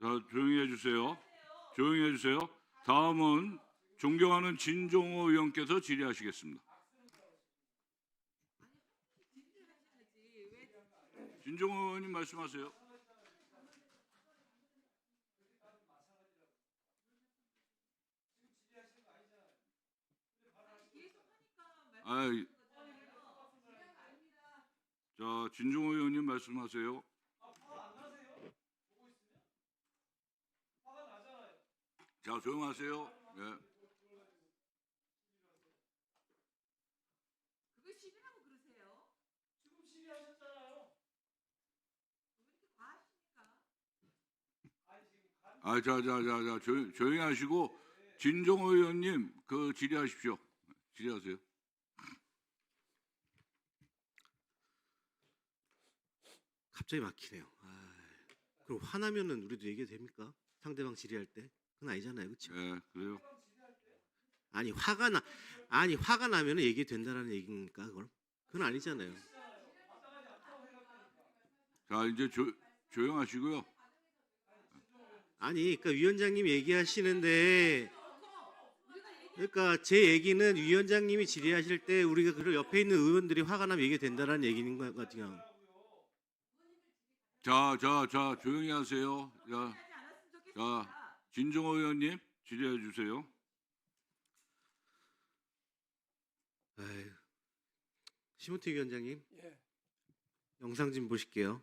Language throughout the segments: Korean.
자, 조용히 해주세요. 조용히 해주세요. 다음은 존경하는 진종호 의원께서 질의하시겠습니다. 진종호 의원님 말씀하세요. 아이, 자, 진종호 의원님 말씀하세요. 자, 조용하세요. 예. 그걸 시비라고 그러세요? 지금 시위하셨잖아요. 아, 자, 자, 자, 자, 조용, 조용히 하시고 진종호 의원님 그 질의하십시오. 질의하세요. 갑자기 막히네요. 아, 그럼 화나면은 우리도 얘기해도 됩니까? 상대방 질의할 때? 그건 아니잖아요, 그렇죠? 예, 그래요. 아니 화가 나, 아니 화가 나면은 얘기 된다라는 얘기입니까? 그럼? 그건 아니잖아요. 자, 이제 조, 조용하시고요. 아니, 그러니까 위원장님 얘기하시는데, 그러니까 제 얘기는 위원장님이 질의하실 때 우리가 그 옆에 있는 의원들이 화가 나면 얘기 된다라는 얘기인 것 같아요. 자, 자, 자, 조용히 하세요. 자. 자, 진종호 의원님 질의해 주세요. 심우태 위원장님 예. 영상 좀 보실게요.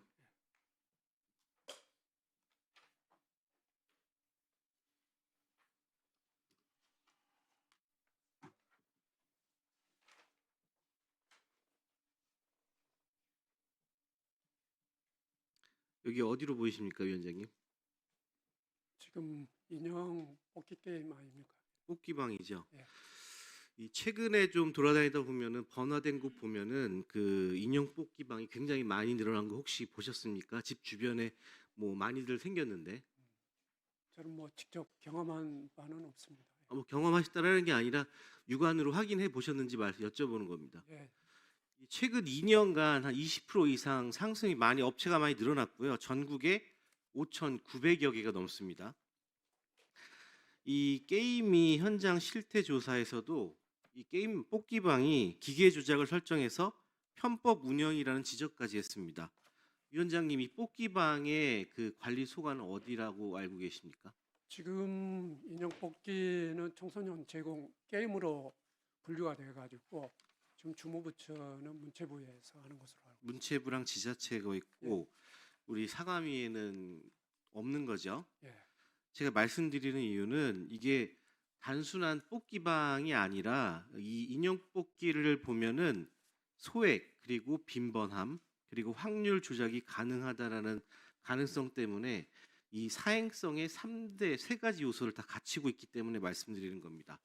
여기 어디로 보이십니까, 위원장님? 지금 인형 뽑기 게임 아닙니까? 뽑기방이죠. 예. 이 최근에 좀 돌아다니다 보면은 번화된 곳 보면은 그 인형 뽑기방이 굉장히 많이 늘어난 거 혹시 보셨습니까? 집 주변에 뭐 많이들 생겼는데 저는 뭐 직접 경험한 바는 없습니다. 아, 뭐 경험하셨다라는 게 아니라 육안으로 확인해 보셨는지 말 여쭤보는 겁니다. 예. 이 최근 2년간 한 20% 이상 상승이 많이 업체가 많이 늘어났고요. 전국에 5,900여 개가 넘습니다. 이 게임이 현장 실태 조사에서도 이 게임 뽑기방이 기계 조작을 설정해서 편법 운영이라는 지적까지 했습니다. 위원장님 이 뽑기방의 그 관리 소관은 어디라고 알고 계십니까? 지금 인형 뽑기는 청소년 제공 게임으로 분류가 돼 가지고 지금 주무부처는 문체부에서 하는 것으로 알고 문체부랑 지자체가 있고 우리 사감위에는 없는 거죠. 예. 제가 말씀드리는 이유는 이게 단순한 뽑기방이 아니라 이 인형 뽑기를 보면은 소액 그리고 빈번함 그리고 확률 조작이 가능하다라는 가능성 때문에 이 사행성의 3대 세 가지 요소를 다 갖추고 있기 때문에 말씀드리는 겁니다.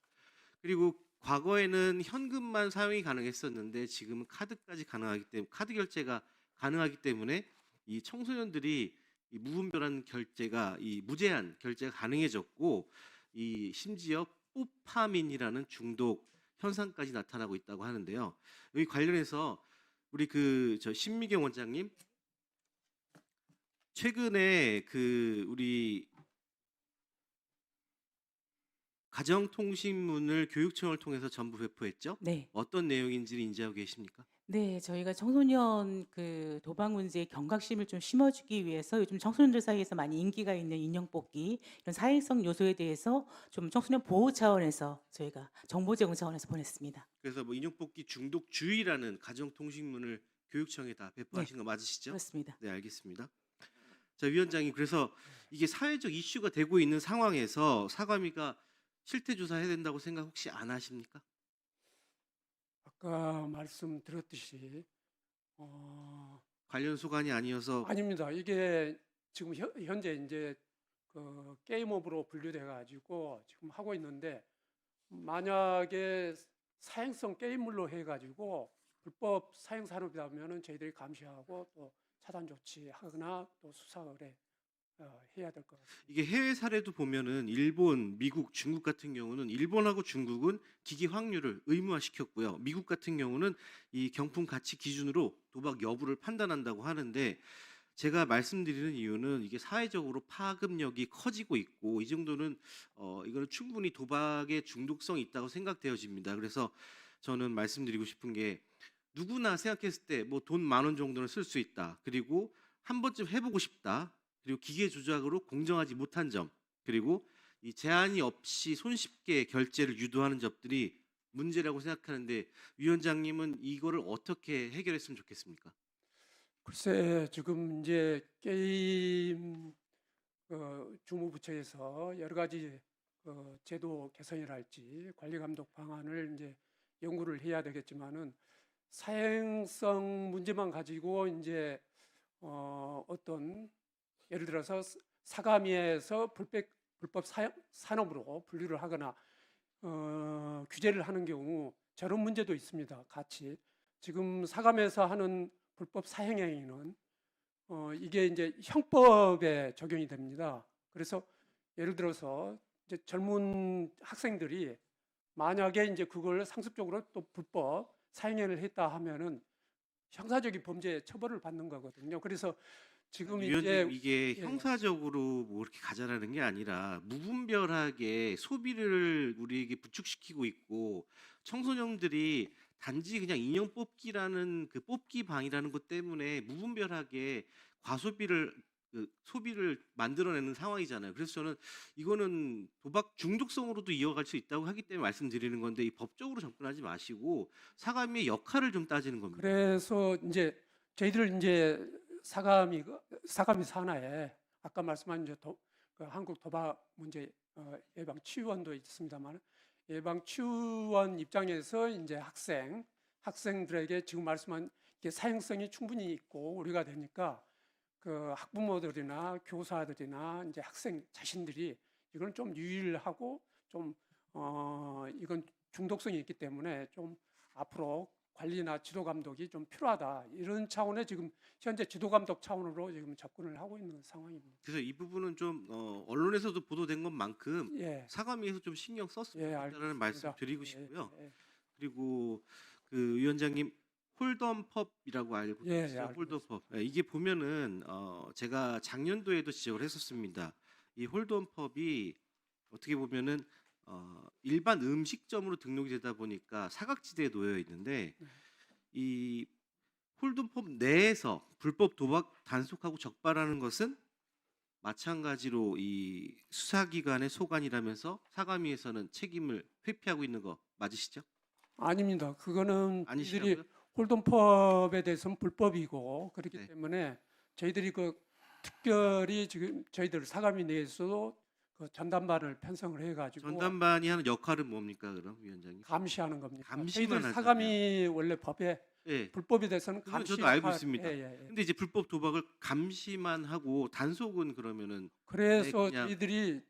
그리고 과거에는 현금만 사용이 가능했었는데 지금은 카드까지 가능하기 때문에 카드 결제가 가능하기 때문에 이 청소년들이 이 무분별한 결제가 이 무제한 결제가 가능해졌고 이 심지어 뽀파민이라는 중독 현상까지 나타나고 있다고 하는데요. 여기 관련해서 우리 그 저 신미경 원장님 최근에 그 우리 가정통신문을 교육청을 통해서 전부 배포했죠. 네. 어떤 내용인지를 인지하고 계십니까? 네, 저희가 청소년 그 도박 문제의 경각심을 좀 심어주기 위해서 요즘 청소년들 사이에서 많이 인기가 있는 인형 뽑기 이런 사회성 요소에 대해서 좀 청소년 보호 차원에서 저희가 정보 제공 차원에서 보냈습니다. 그래서 뭐 인형 뽑기 중독 주의라는 가정통신문을 교육청에다 배포하신 거 맞으시죠? 그렇습니다. 네, 알겠습니다. 자, 위원장님, 그래서 이게 사회적 이슈가 되고 있는 상황에서 사과미가 실태 조사해야 된다고 생각 혹시 안 하십니까? 아까 말씀드렸듯이 어, 관련 소관이 아니어서 아닙니다. 이게 지금 현, 현재 이제 그 게임업으로 분류돼 가지고 지금 하고 있는데 만약에 사행성 게임물로 해 가지고 불법 사행 산업이라면은 저희들이 감시하고 또 차단 조치하거나 또 수사 의뢰 어, 해야 될 것 같습니다. 이게 해외 사례도 보면은 일본, 미국, 중국 같은 경우는 일본하고 중국은 기기 확률을 의무화시켰고요. 미국 같은 경우는 이 경품 가치 기준으로 도박 여부를 판단한다고 하는데 제가 말씀드리는 이유는 이게 사회적으로 파급력이 커지고 있고 이 정도는 어 이거는 충분히 도박의 중독성이 있다고 생각되어집니다. 그래서 저는 말씀드리고 싶은 게 누구나 생각했을 때 뭐 돈 만 원 정도는 쓸 수 있다. 그리고 한 번쯤 해보고 싶다. 그리고 기계 조작으로 공정하지 못한 점 그리고 이 제한이 없이 손쉽게 결제를 유도하는 점들이 문제라고 생각하는데 위원장님은 이거를 어떻게 해결했으면 좋겠습니까? 글쎄 지금 이제 게임 어, 주무부처에서 여러 가지 어, 제도 개선이랄지 관리 감독 방안을 이제 연구를 해야 되겠지만은 사행성 문제만 가지고 이제 어, 어떤 예를 들어서 사- 사가미에서 불법 불법 사- 산업으로 분류를 하거나 어, 규제를 하는 경우 저런 문제도 있습니다. 같이 지금 사감에서 하는 불법 사행행위는 어, 이게 이제 형법에 적용이 됩니다. 그래서 예를 들어서 이제 젊은 학생들이 만약에 이제 그걸 상습적으로 또 불법 사행행위를 했다 하면은 형사적인 범죄 처벌을 받는 거거든요. 그래서 지금 이제 위원님 이게 예. 형사적으로 뭐 이렇게 가자라는 게 아니라 무분별하게 소비를 우리에게 부축시키고 있고 청소년들이 단지 그냥 인형 뽑기라는 그 뽑기 방이라는 것 때문에 무분별하게 과소비를 그 소비를 만들어내는 상황이잖아요. 그래서 저는 이거는 도박 중독성으로도 이어갈 수 있다고 하기 때문에 말씀드리는 건데 이 법적으로 접근하지 마시고 사감의 역할을 좀 따지는 겁니다. 그래서 이제 저희들 이제 사감이 사감이 산하에 아까 말씀한 이제 도, 그 한국 도박 문제 어, 예방 치유원도 있습니다만 예방 치유원 입장에서 이제 학생 학생들에게 지금 말씀한 게 사행성이 충분히 있고 우리가 되니까 그 학부모들이나 교사들이나 이제 학생 자신들이 이건 좀 유의하고 좀 어, 이건 중독성이 있기 때문에 좀 앞으로 관리나 지도 감독이 좀 필요하다 이런 차원의 지금 현재 지도 감독 차원으로 지금 접근을 하고 있는 상황입니다. 그래서 이 부분은 좀 어, 언론에서도 보도된 것만큼 예, 사감위에서 좀 신경 썼으면 예. 말씀 드리고 예, 싶고요. 예, 그리고 그 위원장님 홀덤펍이라고 알고 예, 예? 알고 홀덤펍. 예, 이게 보면은 어, 제가 작년도에도 지적을 했었습니다. 이 홀덤펍이 어떻게 보면은 어, 일반 음식점으로 등록이 되다 보니까 사각지대에 놓여 있는데 네. 이 홀덤펍 내에서 불법 도박 단속하고 적발하는 것은 마찬가지로 이 수사기관의 소관이라면서 사감위에서는 책임을 회피하고 있는 거 맞으시죠? 아닙니다. 그거는 저희들이 아니시라고요? 홀덤펍에 대해서는 불법이고 그렇기 네. 때문에 저희들이 그 특별히 지금 저희들 사감위 내에서도 그 전담반을 편성을 해가지고 전담반이 하는 역할은 뭡니까 그럼 위원장님? 감시하는 겁니다. 감시만 하잖아요. 사감위 원래 법에 예. 대해서는 그건 감시 저도 알고 역할- 있습니다. 예, 예, 예. 근데 이제 불법 도박을 감시만 하고 단속은 그러면은 그래서 그냥- 저희들이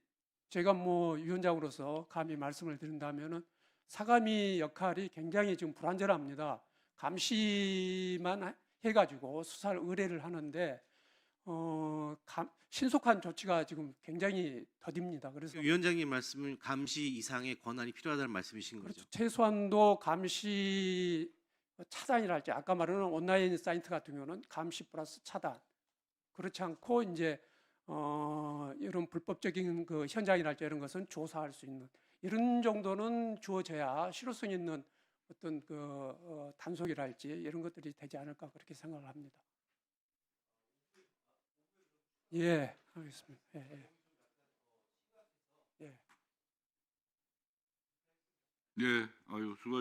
제가 뭐 위원장으로서 감히 말씀을 드린다면은 사감위 역할이 굉장히 지금 불완전합니다. 감시만 하- 해가지고 수사를 의뢰를 하는데 어, 감- 신속한 조치가 지금 굉장히 더딥니다. 그래서 위원장님 말씀은 감시 이상의 권한이 필요하다는 말씀이신 거죠. 그렇죠. 최소한도 감시 차단이랄지 아까 말하는 온라인 사이트 같은 경우는 감시 플러스 차단 그렇지 않고 이제 어, 이런 불법적인 그 현장이랄지 이런 것은 조사할 수 있는 이런 정도는 주어져야 실효성 있는 어떤 그 어, 단속이랄지 이런 것들이 되지 않을까 그렇게 생각을 합니다. 예, 알겠습니다. 예, 예. 예. 예, 아유 수고.